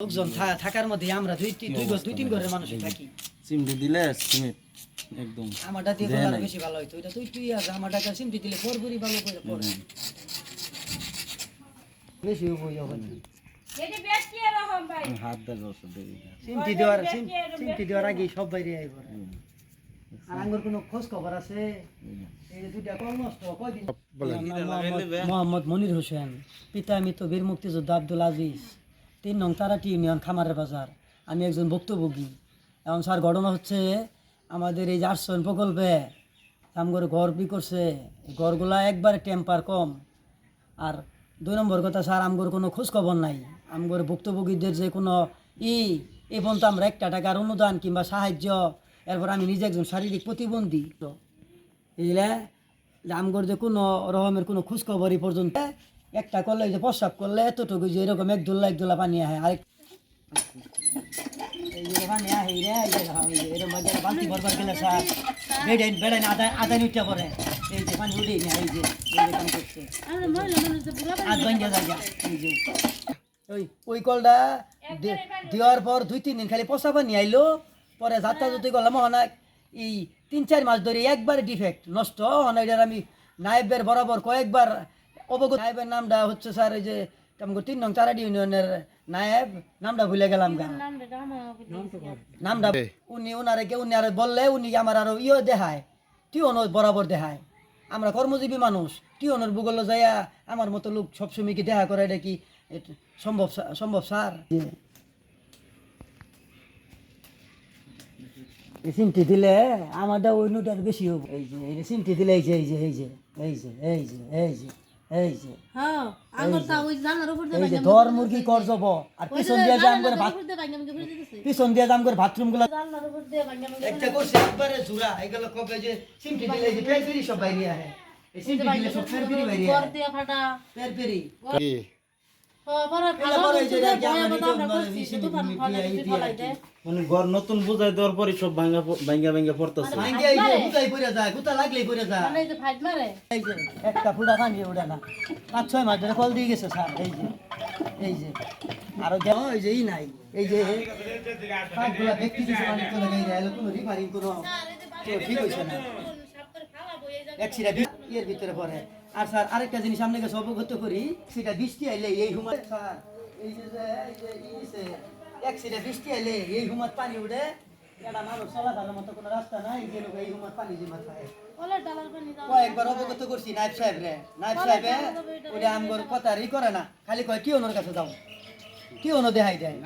লোকজন থাকার মধ্যে আমরা দুই দুই দুই তিন ঘরের মানুষ থাকি। চিমড়ি দিলে একদম আমারটা দিয়ে। বেশি ভালো হইতো। এটা তুই তুই আছে আমারটা দিলে পরপুরি ভালো করে পড়ে। বেশি হাত দেওয়ার ওষুধ দিয়ে সিমটি দেওয়ার সিম- সিমটি দেওয়ার আগে সব বাইরে আইব। আর আঙ্গুর কোনো খোঁজ খবর আছে এই দুইটা কল নষ্ট কয়দিন? মোহাম্মদ মনির হোসেন পিতা মৃত বীর মুক্তিযোদ্ধা আব্দুল আজিজ। তিন নং তারাটি ইউনিয়ন খামারের বাজার। আমি একজন ভুক্তভোগী। এখন স্যার, ঘটনা হচ্ছে আমাদের এই আশ্রয়ণ প্রকল্পে আমগর ঘর বি করছে। ঘরগুলা একবারে টেম্পার কম। আর দুই নম্বর কথা, স্যার, আমগর কোনো খোঁজ খবর নাই। আমগর ভুক্তভোগীদের যে কোনো ই, এ পর্যন্ত আমরা একটা টাকার অনুদান কিংবা সাহায্য, এরপর আমি নিজে একজন শারীরিক প্রতিবন্ধী। তো, বুঝলে? আমগর যে কোনো রকমের কোনো খোঁজ খবর এই পর্যন্ত একটা করলে যে প্রস্রাব করলে এতটুকু যে এরকম এক দোল্লা এক দোল্লা পানি আহে। যে পানি আহে রে এরকম বালতি ভরবার গেলে স্যার বেড়াইন বেড়াইন আদা আদা নিতে পরে এই যে পানি উঠে না এই যে এই করছে। আধ ভাঙ্গা জায়গা এই যে। ওই ওই কলটা দেওয়ার পর দুই তিন দিন খালি পচা পানি আইলো পরে যাত্রা যদি করলাম হনা এই তিন চার মাস ধরে একবার ডিফেক্ট নষ্ট। এটার আমি নায়েবের বরাবর কয়েকবার অবগত নায়েবের নামটা হচ্ছে স্যার এই যে আমাকে তিন নং চারাডি ইউনিয়নের নায়েব। নামটা ভুলে গেলাম গা। নামটা উনি ওনারে কে? উনি আর বললে উনি আমার আরও ইয়ে দেখায়। টিউনো বরাবর দেখায়। আমরা কর্মজীবী মানুষ। টিউনোর ভূগোল যাইয়া আমার মতো লোক সবসময় কি দেখা করে এটা কি? সম্ভব সম্ভব স্যার? সিমটি দিলে আমারটা ওই নোটার বেশি হবে। এই যে এই সিমটি দিলে এই যে এই যে এই যে এই যে এই যে এই যে। এই যে। হ্যাঁ আঙ্গুর তা ওই জানার উপর দিয়ে এই যে ধর মুরগি কর যাব আর পিছন দিয়ে জাম করে ভাত পিছন দিয়ে জাম করে বাথরুমগুলো জানার উপর দিয়ে একটা করছে একবারে জুরা এগুলো কবে যে সিমটি দিলে যে পের সব বাইরে আহে। এই সিমটি দিলে সব পের বাইরে আহে। কর দিয়ে ফাটা? পের নতুন বুঝাই দেওয়ার পরে সব ভাঙা ভাঙ্গা ভাঙ্গা পড়তেছে। ভাঙ্গে এই যে গুতাই পড়ে যায় গুতা লাগলেই পড়ে যায় মানে এই যে ফাইট মারে এই যে একটা ফুটা ভাঙিয়ে ওঠে না। পাঁচ ছয় মাস ধরে কল দিয়ে গেছে স্যার এই যে এই যে। আরও দেখো এই যে ই নাই এই যে ব্যক্তি দিছে মানে কোনো রিফারিং কোনো ঠিক হয়েছে না। একশিটা ভিতরে পড়ে। আর স্যার আরেকটা জিনিস আপনাকে অবগত করি সেটা বৃষ্টি আইলে এই হুমার স্যার এই যে যে এই যে ই দিছে, একশিটা বৃষ্টি আইলে এই হুমার পানি উঠে এটা মানুষ চলাফেরার মতো কোনো রাস্তা নাই যে লোক এই হুমার পানি জমা খায় ওলে ডালার পানি দাও। কয়েকবার অবগত করছি নাইব সাহেব রে নাইব সাহেবে ওটা আমগর কথা ই করে না। খালি কয় কি ওনার কাছে যাও। কি ওনো দেখাই দেয়